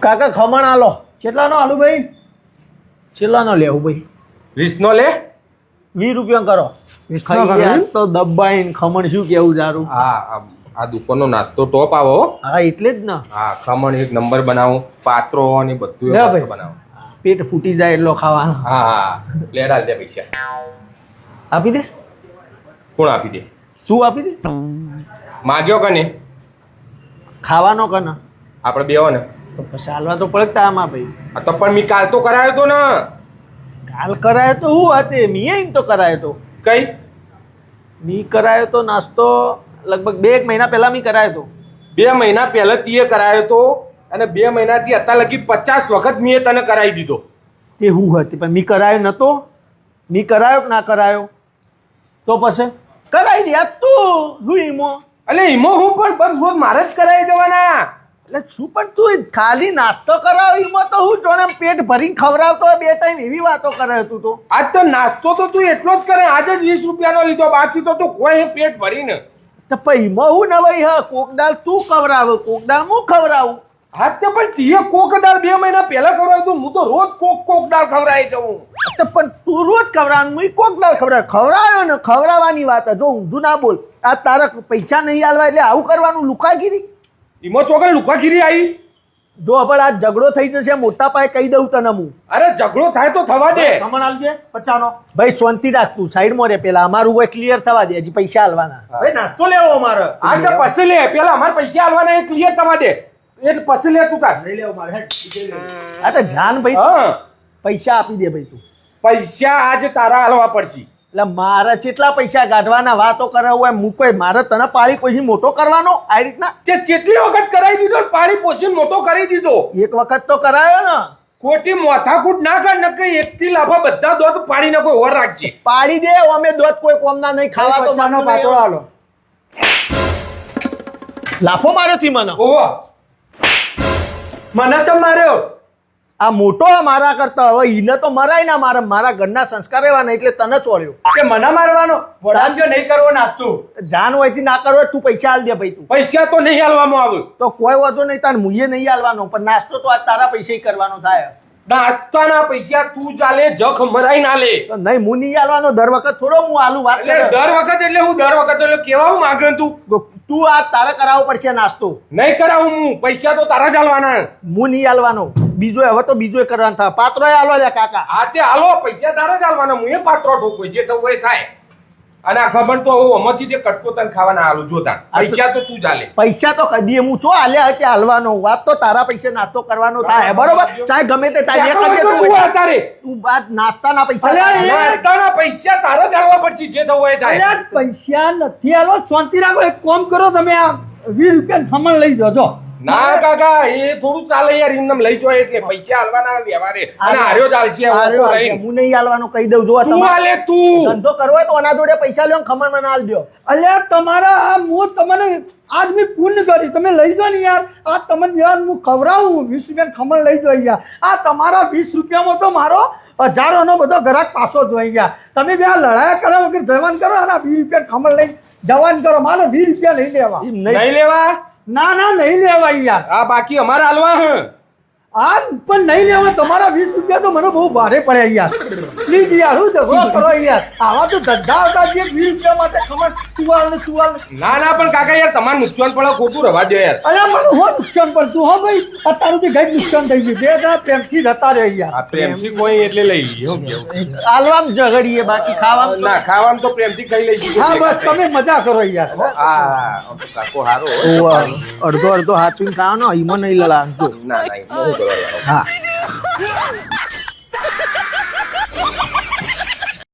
કાકા ખમણ આલો. કેટલાનો આલુ ભાઈ? છેલ્લાનો લેવું ભાઈ. વીસનો લે? વીસ રૂપિયા કરો. વીસનો કરો, એમ? તો દબાઈને ખમણ શું કેવું સારું આ આ- દુકાનો દુકાનનો નાસ્તો ટોપ આવો હો. હા એટલે જ ને. હા ખમણ એક નંબર બનાવો પાત્રો ને બધું લે ભાઈ. બનાવો. પેટ ફૂટી જાય એટલો ખાવાનો. હા હા લે ડાલ દે પૈસા. આપી દે? કોણ આપી દે? શું આપી દે? માગ્યો કને ખાવાનો કને આપણે બે ને. તો પછી હાલવા તો પડતા આમાં ભાઈ. આ તો પણ મી કાલ તો કરાયો તો ને. કાલ કરાયો તો હું હતી મીએ એમ તો કરાયો તો. કઈ? મી કરાયો તો નાસ્તો લગભગ બે એક મહિના પહેલા મી કરાયો તો. બે મહિના પહેલા તીએ કરાયો તો અને બે મહિનાથી અત્યાર લગી પચાસ વખત મેં તને કરાવી દીધો. તે હું હતી પણ મી કરાયો નતો. મી કરાયો કે ના કરાયો? તો પછી? કરાવી દે તું હું ઈમો. અલે ઈમો હું પણ બસ રોજ મારે જ કરાવી જવાના. એટલે શું પણ તું ખાલી નાસ્તો કરાવ એમાં તો હું જોને પેટ ભરીને ખવડાવતો હોય બે ટાઈમ એવી વાતો કરે તું તો. આજ તો નાસ્તો તો તું એટલો જ કરે આજે જ વીસ રૂપિયાનો લીધો બાકી તો તું કોઈ પેટ ભરીને. તો પછી ઈમો હું નવાઈ હા કોક દાળ તું ખવડાવ કોક દાળ હું ખવડાવું? હા તે પણ તીએ કોક દાળ બે મહિના પહેલા ખવડાવ્યું તું હું તો રોજ કોક કોક દાળ ખવડાવી જઉં. તો પણ તું રોજ ખવડાવ હું કોક દાળ ખવડાવ. ખવડાવ્યો ને ખવડાવવાની વાત જો ઊંધું ના બોલ. આ તારા પૈસા નહીં આલવા એટલે આવું કરવાનું લુકાગીરી? એમાં ચોકડ લુકાગીરી આવી જો પણ આ ઝઘડો થઈ જશે મોટા પાયે કહી દઉં તને હું. અરે ઝઘડો થાય તો થવા દે. ખમણ આલજે પચાનો. ભાઈ શાંતિ રાખ તું સાઈડમાં રે પેલા. અમારું હોય ક્લિયર થવા દે હજી પૈસા આલવાના. ભાઈ નાસ્તો લેવો અમારે. આ તો પછી લે. પેલા અમારે પૈસા આલવાના એ ક્લિયર થવા દે. એટલે પછી લે તું તાર. લઈ લેવો મારે હેડ. આ તો જાન ભાઈ પૈસા આપી દે ભાઈ તું. પૈસા આજે તારા હાલવા પડશે. એટલે મારે કેટલા પૈસા કાઢવાના વાતો કરાવવું હોય મૂકો મારે તને પાળી પછી મોટો કરવાનો? આ રીતના? તે કેટલી વખત કરાવી દીધો પાળી પાણી પોષીને મોટો કરી દીધો. એક વખત તો કરાયો ને. ખોટી માથાકૂટ ના કર નકર એકથી લાફા બધા દોત પાણી નાખો કોઈ ઓર રાખજે. પાડી દે અમે દોત કોઈ કોમના નહીં ખાવા તો માનો પાતળો આલો લાફો માર્યો થી મને? ઓહો. મને ચમ માર્યો? આ મોટો મારા કરતા હવે ઈને તો મરાય ના મારા મારા ઘરના સંસ્કાર એવા નહીં એટલે તને ચોળ્યો કે મને મારવાનો? વડામ જો નહીં કરવો નાસ્તો? જાન હોયથી ના કરો તું પૈસા આલ દે ભાઈ તું. પૈસા તો નહીં હાલવામાં આવે. તો કોઈ વાતો નહીં તાર મુએ નહીં આલવાનો પણ નાસ્તો તો આ તારા પૈસે કરવાનો થાય. નાસ્તાના પૈસા તું ચાલે જખ મરાઈ ના લે. નહીં હું નહીં આલવાનો દર વખત થોડો હું આલું વાત દર વખત એટલે હું દર વખત એટલે કેવા હું માગે તું? તું આ તારે કરાવવો પડશે નાસ્તો. નહીં કરાવું હું પૈસા તો તારા જ હાલવાના હું નહીં આલવાનો. બીજો હવે તો બીજો કરવાનું થાય. પાત્રો હાલો લે કાકા. હા તે હાલો પૈસા તારે જ હાલવાના હું એ પાત્રો ઠોકું જે થવું એ થાય. અને આ ખબર તો હું અમથી જે કટકો તને ખાવાના હાલું જોતા. પૈસા તો તું ચાલે પૈસા તો કદી હું છો હાલે હતી હાલવાનો વાત તો તારા પૈસે નાસ્તો કરવાનો થાય બરોબર? ચાહે ગમે તે. આ તારે તું વાત નાસ્તાના પૈસા. નાસ્તાના પૈસા તારા જ હાલવા પડશે જે થવું એ થાય. પૈસા નથી આલો શાંતિ રાખો. એક કામ કરો તમે આ વીસ રૂપિયા ખમણ લઈ જજો ના કાકા એ થોડું ચાલે યાર એમને લઈ જોય એટલે પૈસા હાલવાના વ્યવહારે. અને હાર્યો હાલશે. હું નહીં હાલવાનો કહી દઉં. જોવા તું હાલે તું! ધંધો કરવો હોય તો આના જોડે પૈસા લ્યો ખમણ મને હાલ દો અલ્યા તમારા આ હું તમને આજ મેં પૂર્ણ કરી. તમે લઈ જો ને યાર. આ તમને યાર હું ખવડાવું. વીસ રૂપિયા ખમણ લઈ જો યાર આ તમારા વીસ રૂપિયામાં તો મારો હજારોનો બધો ગ્રાહક પાસો જ હોય યાર તમે બે લડાયા કર્યા વગર જવાન કરો અને વીસ રૂપિયા ખમણ લઈ જવાન કરો. મારે વીસ રૂપિયા લઈ લેવા. નહીં લેવા? ના ના નહીં લેવા યાર. આ બાકી અમારે હાલવા હે. આ પણ નહીં લેવા તમારા વીસ રૂપિયા તો મને બહુ ભારે પડ્યા યાર. પ્લીઝ યાર હું ઝઘડો કરો યાર. આવા તો ધંધા હતા જે વીસ રૂપિયા માટે ખબર સુવાલ ને સુવાલ ના ના પણ કાકા યાર તમારે નુકસાન પડે ખોટું રવા દે યાર. અરે મને હો નુકસાન પડતું હો ભાઈ અત્યારે સુધી ગઈ નુકસાન થઈ ગયું બે હજાર પ્રેમથી જતા રહે યાર. આ પ્રેમથી કોઈ એટલે લઈ લઈએ આલવામ ઝઘડીએ બાકી ખાવામાં ના ખાવામ તો પ્રેમથી ખાઈ લઈશું હા બસ તમે મજા કરો યાર. હા કાકો હારો અડધો અડધો હાચવીને ખાવાનો ઈમો નહીં લડાવવાનું ના ના એવું કરવા હા